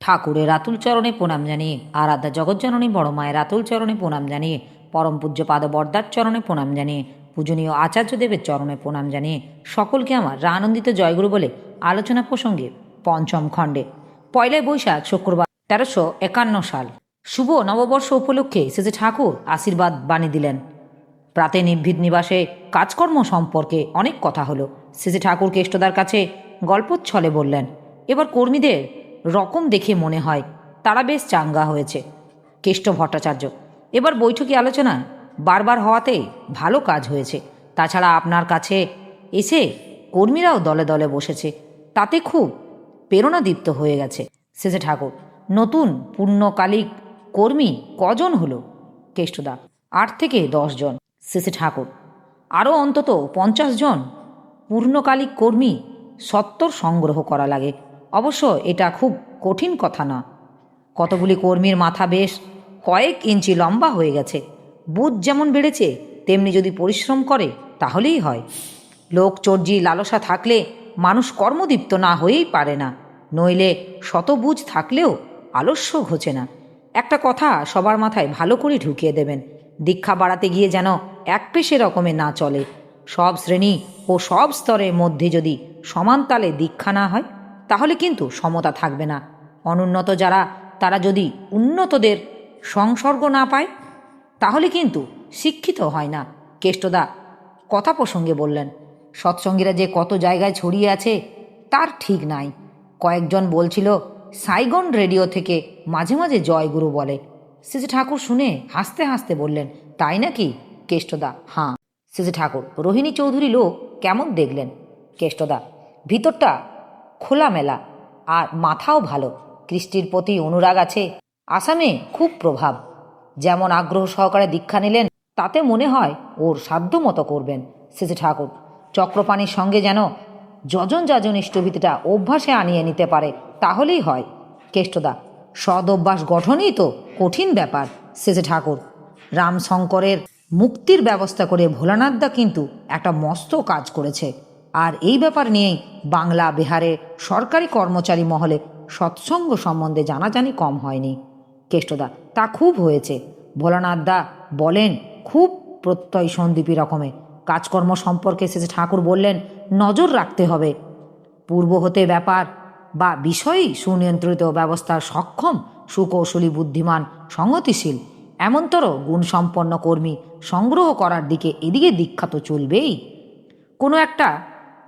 ঠাকুরের রাতুল চরণে প্রণাম জানিয়ে, আরাধ্যা জগজ্জননী বড় মায়ের রাতুল চরণে প্রণাম জানিয়ে, পরম পূজ্য পাদ বর্দার চরণে প্রণাম জানিয়ে, পূজনীয় আচার্যদেবের চরণে প্রণাম জানিয়ে, সকলকে আমার আনন্দিত জয়গুরু বলে আলোচনা প্রসঙ্গে পঞ্চম খণ্ডে। পয়লা বৈশাখ, শুক্রবার, তেরোশো একান্ন সাল। শুভ নববর্ষ উপলক্ষে শেষে ঠাকুর আশীর্বাদ বাণী দিলেন। প্রাতে নির্ভীত নিবাসে কাজকর্ম সম্পর্কে অনেক কথা হলো। শেষে ঠাকুর কেষ্টদার কাছে গল্পচ্ছলে বললেন। এবার কর্মীদের রকম দেখে মনে হয় তারা বেশ চাঙ্গা হয়েছে। কেষ্ট ভট্টাচার্য, এবার বৈঠকি আলোচনা বারবার হওয়াতে ভালো কাজ হয়েছে। তাছাড়া আপনার কাছে এসে কর্মীরাও দলে দলে বসেছে। তাতে খুব প্রেরণাদীপ্ত হয়ে গেছে। শেষে ঠাকুর, নতুন পূর্ণকালিক কর্মী কজন হলো? কেষ্টদা, আট থেকে দশ জন। শেষে ঠাকুর, আরও অন্তত পঞ্চাশ জন পূর্ণকালিক কর্মী সত্তর সংগ্রহ করা লাগে। অবশ্য এটা খুব কঠিন কথা না। কতগুলি কর্মীর মাথা বেশ কয়েক ইঞ্চি লম্বা হয়ে গেছে। বুধ যেমন বেড়েছে, তেমনি যদি পরিশ্রম করে, তাহলেই হয়। লোক চর্জি লালসা থাকলে মানুষ কর্মদীপ্ত না হয়েই পারে না। নইলে শত শতবুজ থাকলেও আলস্য ঘোচে না। একটা কথা সবার মাথায় ভালো করে ঢুকিয়ে দেবেন। দীক্ষা বাড়াতে গিয়ে যেন এক পেশে রকমে না চলে। সব শ্রেণি ও সব স্তরের মধ্যে যদি সমান তালে দীক্ষা না হয় তাহলে কিন্তু সমতা থাকবে না। অনুন্নত যারা, তারা যদি উন্নতদের সংসর্গ না পায়, তাহলে কিন্তু শিক্ষিত হয় না। কেষ্টদা কথা প্রসঙ্গে বললেন, সৎসঙ্গীরা যে কত জায়গায় ছড়িয়ে আছে, তার ঠিক নাই। কয়েকজন বলছিল, সাইগন রেডিও থেকে মাঝে মাঝে জয়গুরু বলে। শেষে ঠাকুর শুনে হাসতে হাসতে বললেন, তাই নাকি? কেষ্টদা, হাঁ। শেষে ঠাকুর, রোহিণী চৌধুরী লোক কেমন দেখলেন? কেষ্টদা, ভিতরটা খোলামেলা, আর মাথাও ভালো। কৃষ্টির প্রতি অনুরাগ আছে, আসামে খুব প্রভাব। যেমন আগ্রহ সহকারে দীক্ষা নিলেন, তাতে মনে হয় ওর সাধ্য মতো করবেন, শেষে ঠাকুর। চক্রপাণির সঙ্গে যেন যজন যাজন ইষ্টভীতিটা অভ্যাসে আনিয়ে নিতে পারে, তাহলেই হয়। কেষ্টদা, সদ অভ্যাস গঠনই তো কঠিন ব্যাপার, শেষে ঠাকুর। রামশঙ্করের মুক্তির ব্যবস্থা করে ভোলানাথদা কিন্তু একটা মস্ত কাজ করেছে। আর এই ব্যাপার নিয়েই বাংলা বিহারে সরকারি কর্মচারী মহলে সৎসঙ্গ সম্বন্ধে জানাজানি কম হয়নি। কেষ্টদা, তা খুব হয়েছে। ভোলানাথদা বলেন, খুব প্রত্যয় সন্দীপী রকমে। কাজকর্ম সম্পর্কে শেষে ঠাকুর বললেন, নজর রাখতে হবে। পূর্ব হতে ব্যাপার বা বিষয়ই সুনিয়ন্ত্রিত ব্যবস্থার সক্ষম, সুকৌশলী, বুদ্ধিমান সংগতিশীল এমনতর গুণসম্পন্ন কর্মী সংগ্রহ করার দিকে এদিকে দীক্ষা তো চলবেই। কোনো একটা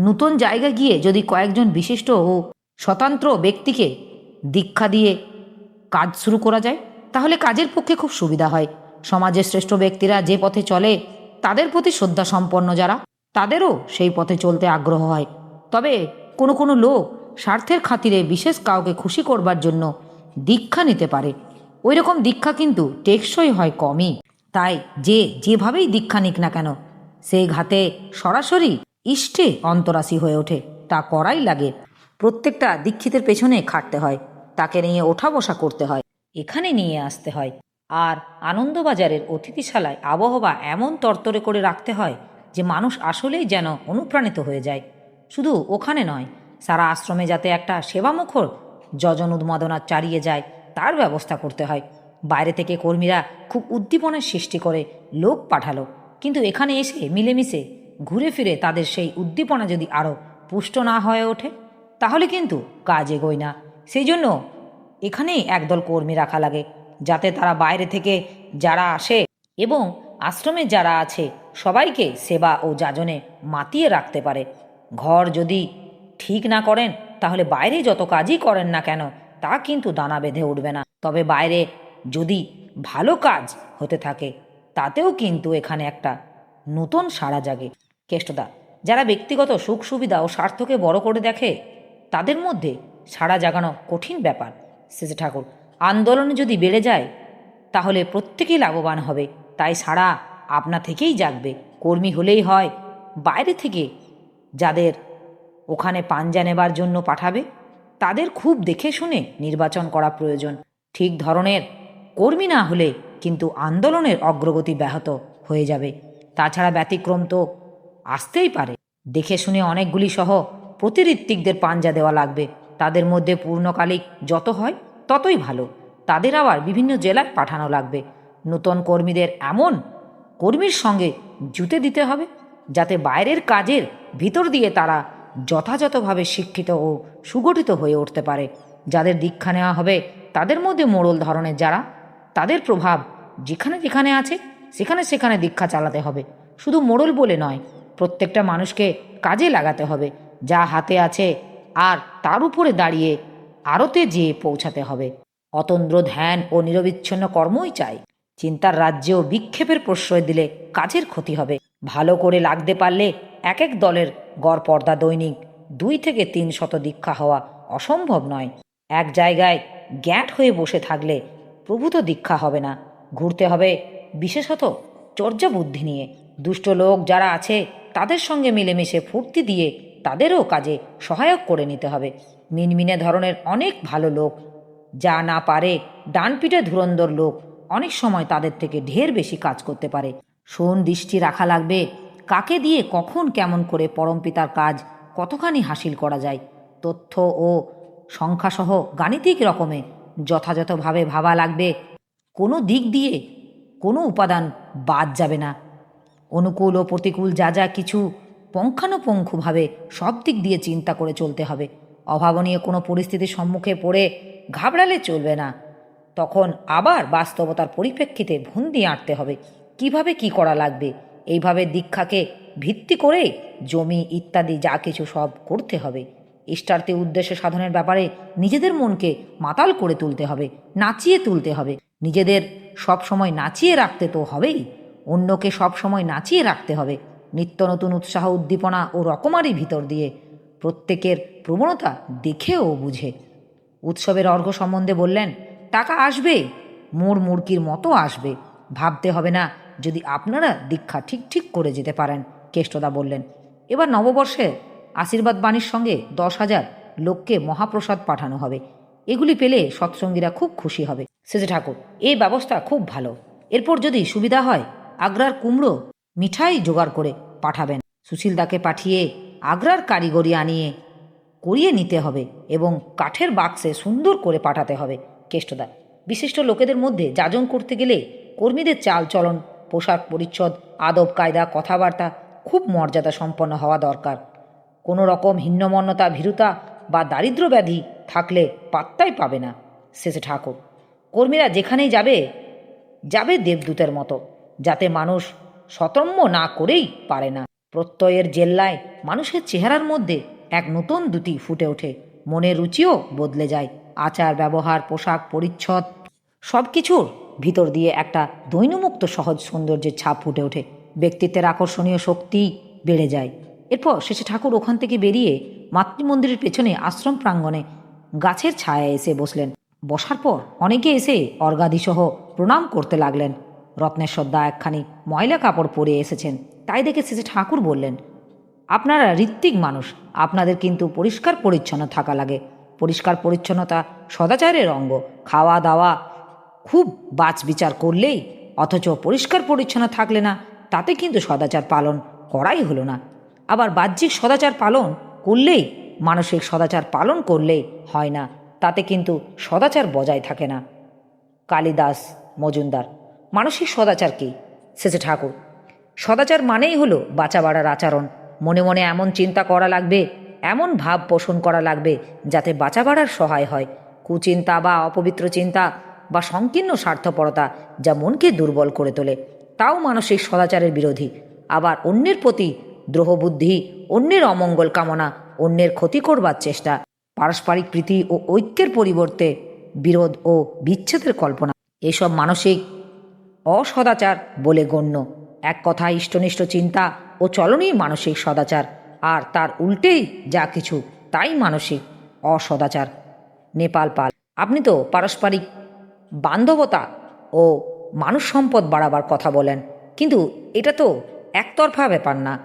নূতন জায়গায় গিয়ে যদি কয়েকজন বিশিষ্ট ও স্বতন্ত্র ব্যক্তিকে দীক্ষা দিয়ে কাজ শুরু করা যায়, তাহলে কাজের পক্ষে খুব সুবিধা হয়। সমাজের শ্রেষ্ঠ ব্যক্তিরা যে পথে চলে, তাদের প্রতি শ্রদ্ধা সম্পন্ন যারা, তাদেরও সেই পথে চলতে আগ্রহ হয়। তবে কোনো কোনো লোক স্বার্থের খাতিরে বিশেষ কাউকে খুশি করবার জন্য দীক্ষা নিতে পারে। ওই রকম দীক্ষা কিন্তু টেকসই হয় কমই। তাই যে যেভাবেই দীক্ষা নিক না কেন, সেই ঘাতে সরাসরি ইষ্টে অন্তরাসী হয়ে ওঠে। তা করাই লাগে। প্রত্যেকটা দীক্ষিতের পেছনে খাটতে হয়। তাকে নিয়ে ওঠা বসা করতে হয়। এখানে নিয়ে আসতে হয়। আর আনন্দবাজারের অতিথিশালায় আবহাওয়া এমন তরতরে করে রাখতে হয় যে মানুষ আসলেই যেন অনুপ্রাণিত হয়ে যায়। শুধু ওখানে নয়, সারা আশ্রমে যাতে একটা সেবামুখর যজন উন্মাদনা চালিয়ে যায়, তার ব্যবস্থা করতে হয়। বাইরে থেকে কর্মীরা খুব উদ্দীপনার সৃষ্টি করে, লোক পাঠালো। কিন্তু এখানে এসে মিলেমিশে ঘুরে ফিরে তাদের সেই উদ্দীপনা যদি আরও পুষ্ট না হয়ে ওঠে, তাহলে কিন্তু কাজ এগোয় না। সেই জন্য এখানেই একদল কর্মী রাখা লাগে, যাতে তারা বাইরে থেকে যারা আসে এবং আশ্রমে যারা আছে, সবাইকে সেবা ও যাজনে মাতিয়ে রাখতে পারে। ঘর যদি ঠিক না করেন, তাহলে বাইরে যত কাজই করেন না কেন, তা কিন্তু দানা বেঁধে উঠবে না। তবে বাইরে যদি ভালো কাজ হতে থাকে, তাতেও কিন্তু এখানে একটা নতুন সাড়া জাগে। কেষ্টদা, যারা ব্যক্তিগত সুখ, সুবিধা ও স্বার্থকে বড় করে দেখে, তাদের মধ্যে সাড়া জাগানো কঠিন ব্যাপার। শেষে ঠাকুর, আন্দোলন যদি বেড়ে যায়, তাহলে প্রত্যেকেই লাভবান হবে। তাই সাড়া আপনা থেকেই জাগবে। কর্মী হলেই হয়। বাইরে থেকে যাদের ওখানে পাঞ্জা নেবার জন্য পাঠাবে, তাদের খুব দেখে শুনে নির্বাচন করা প্রয়োজন। ঠিক ধরনের কর্মী না হলে কিন্তু আন্দোলনের অগ্রগতি ব্যাহত হয়ে যাবে। তাছাড়া ব্যতিক্রম তো আসতেই পারে। দেখে শুনে অনেকগুলি সহ প্রতিঋত্বিকদের পাঞ্জা দেওয়া লাগবে। তাদের মধ্যে পূর্ণকালিক যত হয়, ততই ভালো। তাদের আবার বিভিন্ন জেলায় পাঠানো লাগবে। নূতন কর্মীদের এমন কর্মীর সঙ্গে জুতে দিতে হবে, যাতে বাইরের কাজের ভিতর দিয়ে তারা যথাযথভাবে শিক্ষিত ও সুগঠিত হয়ে উঠতে পারে। যাদের দীক্ষা নেওয়া হবে, তাদের মধ্যে মোড়ল ধরনের যারা, তাদের প্রভাব যেখানে যেখানে আছে, সেখানে সেখানে দীক্ষা চালাতে হবে। শুধু মোড়ল বলে নয় প্রত্যেকটা মানুষকে কাজে লাগাতে হবে, যা হাতে আছে আর তার উপরে দাঁড়িয়ে আরতে যেয়ে পৌঁছাতে হবে। অতন্দ্র ধ্যান ও নিরবিচ্ছিন্ন কর্মই চাই। চিন্তার রাজ্যেও বিক্ষেপের প্রশ্রয় দিলে কাজের ক্ষতি হবে। ভালো করে লাগতে পারলে এক এক দলের গড় পর্দা দৈনিক দুই থেকে তিন শত দীক্ষা হওয়া অসম্ভব নয়। এক জায়গায় গ্যাট হয়ে বসে থাকলে প্রভূত দীক্ষা হবে না। ঘুরতে হবে, বিশেষত চর্যা বুদ্ধি নিয়ে। দুষ্ট লোক যারা আছে তাদের সঙ্গে মিলেমিশে ফুর্তি দিয়ে তাদেরও কাজে সহায়ক করে নিতে হবে। মিনমিনে ধরনের অনেক ভালো লোক, যা না পারে ডানপিটে ধুরন্ধর লোক অনেক সময় তাদের থেকে ঢের বেশি কাজ করতে পারে। শোন, দৃষ্টি রাখা লাগবে। কাকে দিয়ে, কখন কেমন করে পরমপিতার কাজ কতখানি হাসিল করা যায়? তথ্য ও সংখ্যাসহ গাণিতিক রকমে যথাযথভাবে ভাবা লাগবে। কোনো দিক দিয়ে কোনো উপাদান বাদ যাবে না। অনুকূল ও প্রতিকূল যা যা কিছু পুঙ্খানুপুঙ্খভাবে সব দিক দিয়ে চিন্তা করে চলতে হবে। অভাবনীয় কোনো পরিস্থিতির সম্মুখে পড়ে ঘাবড়ালে চলবে না। তখন আবার বাস্তবতার পরিপ্রেক্ষিতে ভন্দি আঁটতে হবে। কীভাবে কি করা লাগবে? এইভাবে দীক্ষাকে ভিত্তি করে জমি, ইত্যাদি যা কিছু সব করতে হবে। ইষ্টার্থী উদ্দেশ্য সাধনের ব্যাপারে নিজেদের মনকে মাতাল করে তুলতে হবে, নাচিয়ে তুলতে হবে। নিজেদের সব সময় নাচিয়ে রাখতে তো হবেই। অন্যকে সব সময় নাচিয়ে রাখতে হবে, নিত্য নতুন উৎসাহ উদ্দীপনা ও রকমারি ভিতর দিয়ে। প্রত্যেকের প্রবণতা দেখেও বুঝে। উৎসবের অর্ঘ সম্বন্ধে বললেন, টাকা আসবে মোড় মুড়কির মতো আসবে। ভাবতে হবে না, যদি আপনারা দীক্ষা ঠিক ঠিক করে যেতে পারেন, কেষ্টদা বললেন। এবার নববর্ষে আশীর্বাদ বাণীর সঙ্গে দশ হাজার লোককে মহাপ্রসাদ পাঠানো হবে। এগুলি পেলে সৎসঙ্গীরা খুব খুশি হবে। সেজে ঠাকুর এই ব্যবস্থা খুব ভালো। এরপর যদি সুবিধা হয় আগ্রার কুমড়ো মিঠাই জোগাড় করে পাঠাবেন। সুশীলদাকে পাঠিয়ে আগ্রার কারিগরি আনিয়ে করিয়ে নিতে হবে এবং কাঠের বাক্সে সুন্দর করে পাঠাতে হবে কেষ্টদা বিশিষ্ট লোকেদের মধ্যে যাজন করতে গেলে কর্মীদের চাল চলন, পোশাক পরিচ্ছদ, আদব কায়দা, কথাবার্তা খুব মর্যাদা সম্পন্ন হওয়া দরকার। কোনো রকম হিন্নমন্যতা, ভীরুতা বা দারিদ্র ব্যাধি থাকলে পাত্তাই পাবে না, শেষে ঠাকুর। কর্মীরা যেখানেই যাবে যাবে দেবদূতের মতো। যাতে মানুষ সতম্য না করেই পারে না। প্রত্যয়ের জেল্লায় মানুষের চেহারার মধ্যে এক নতুন দুটি ফুটে ওঠে। মনের রুচিও বদলে যায়। আচার, ব্যবহার, পোশাক, পরিচ্ছদ সব কিছুর ভিতর দিয়ে একটা দৈনমুক্ত সহজ সৌন্দর্যের ছাপ ফুটে ওঠে। ব্যক্তিত্বের আকর্ষণীয় শক্তি বেড়ে যায়। এরপর শেষে ঠাকুর ওখান থেকে বেরিয়ে মাতৃমন্দিরের পেছনে আশ্রম প্রাঙ্গণে গাছের ছায়ায় এসে বসলেন। বসার পর অনেকে এসে অর্গাদিসহ প্রণাম করতে লাগলেন। রত্নেশ্বর দা একখানি ময়লা কাপড় পরে এসেছেন। তাই দেখে শেষে ঠাকুর বললেন, আপনারা ঋত্বিক মানুষ, আপনাদের কিন্তু পরিষ্কার পরিচ্ছন্ন থাকা লাগে। পরিষ্কার পরিচ্ছন্নতা সদাচারের অঙ্গ। খাওয়া দাওয়া খুব বাচ বিচার করলেই, অথচ পরিষ্কার পরিচ্ছন্ন থাকলে না, তাতে কিন্তু সদাচার পালন করাই হলো না। আবার বাহ্যিক সদাচার পালন করলেই, মানসিক সদাচার পালন করলেই হয় না, তাতে কিন্তু সদাচার বজায় থাকে না। কালিদাস মজুমদার মানসিক সদাচার কি? শেষে ঠাকুর, সদাচার মানেই হলো বাঁচা বাড়ার আচরণ। মনে মনে এমন চিন্তা করা লাগবে, এমন ভাব পোষণ করা লাগবে, যাতে বাঁচা বাড়ার সহায় হয়। কুচিন্তা বা অপবিত্র চিন্তা বা সংকীর্ণ স্বার্থপরতা যা মনকে দুর্বল করে তোলে, তাও মানসিক সদাচারের বিরোধী। আবার অন্যের প্রতি দ্রোহবুদ্ধি, অন্যের অমঙ্গল কামনা, অন্যের ক্ষতি করবার চেষ্টা, পারস্পরিক প্রীতি ও ঐক্যের পরিবর্তে বিরোধ ও বিচ্ছেদের কল্পনা। এসব মানসিক অসদাচার বলে গণ্য। এক কথা ইষ্টনিষ্ঠ চিন্তা ও চলনই মানসিক সদাচার। আর তার উল্টেই যা কিছু, তাই মানসিক, অসদাচার। নেপাল পাল, আপনি তো পারস্পরিক বান্ধবতা ও মানুষ সম্পদ বাড়াবার কথা বলেন। কিন্তু এটা তো একতরফা ব্যাপার না।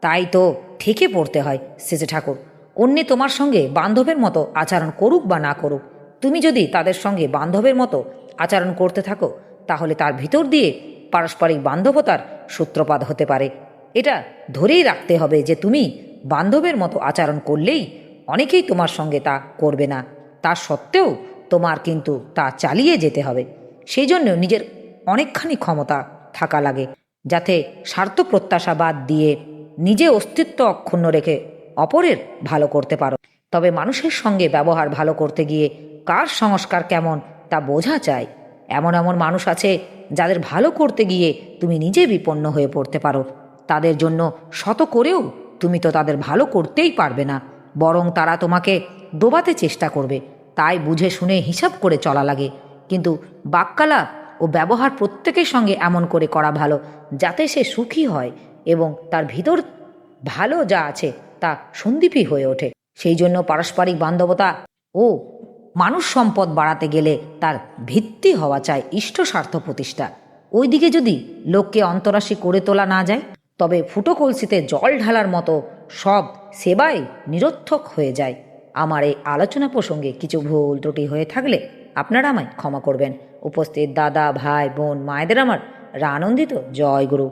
তাই তো ঠেকে পড়তে হয় শেষে ঠাকুর। অন্যে তোমার সঙ্গে বান্ধবের মতো আচরণ করুক বা না করুক, তুমি যদি তাদের সঙ্গে বান্ধবের মতো আচরণ করতে থাকো তাহলে তার ভিতর দিয়ে পারস্পরিক বান্ধবতার সূত্রপাত হতে পারে। এটা ধরেই রাখতে হবে যে তুমি বান্ধবের মতো আচরণ করলেই অনেকেই তোমার সঙ্গে তা করবে না। তা সত্ত্বেও তোমার কিন্তু তা চালিয়ে যেতে হবে। সেই জন্য নিজের অনেকখানি ক্ষমতা থাকা লাগে, যাতে স্বার্থ প্রত্যাশা বাদ দিয়ে নিজে অস্তিত্ব অক্ষুণ্ণ রেখে অপরের ভালো করতে পারো। তবে মানুষের সঙ্গে ব্যবহার ভালো করতে গিয়ে কার সংস্কার কেমন তা বোঝা চাই এমন এমন মানুষ আছে যাদের ভালো করতে গিয়ে তুমি নিজে বিপন্ন হয়ে পড়তে পারো। তাদের জন্য শত করেও তুমি তো তাদের ভালো করতেই পারবে না। বরং তারা তোমাকে ডোবাতে চেষ্টা করবে। তাই বুঝে শুনে হিসাব করে চলা লাগে। কিন্তু বাক্যালাপ ও ব্যবহার প্রত্যেকের সঙ্গে এমন করে করা ভালো, যাতে সে সুখী হয় এবং তার ভিতর ভালো যা আছে তা সন্দীপী হয়ে ওঠে। সেই জন্য পারস্পরিক বান্ধবতা ও মানুষ সম্পদ বাড়াতে গেলে তার ভিত্তি হওয়া চায় ইষ্ট স্বার্থ প্রতিষ্ঠা ওইদিকে যদি লোককে অন্তরাশী করে তোলা না যায়, তবে ফুটো কলসিতে জল ঢালার মতো সব সেবাই নিরর্থক হয়ে যায়। আমার এই আলোচনা প্রসঙ্গে কিছু ভুল ত্রুটি হয়ে থাকলে আপনারা আমায় ক্ষমা করবেন। উপস্থিত দাদা, ভাই, বোন, মায়েদের আমার আনন্দিত জয় গুরু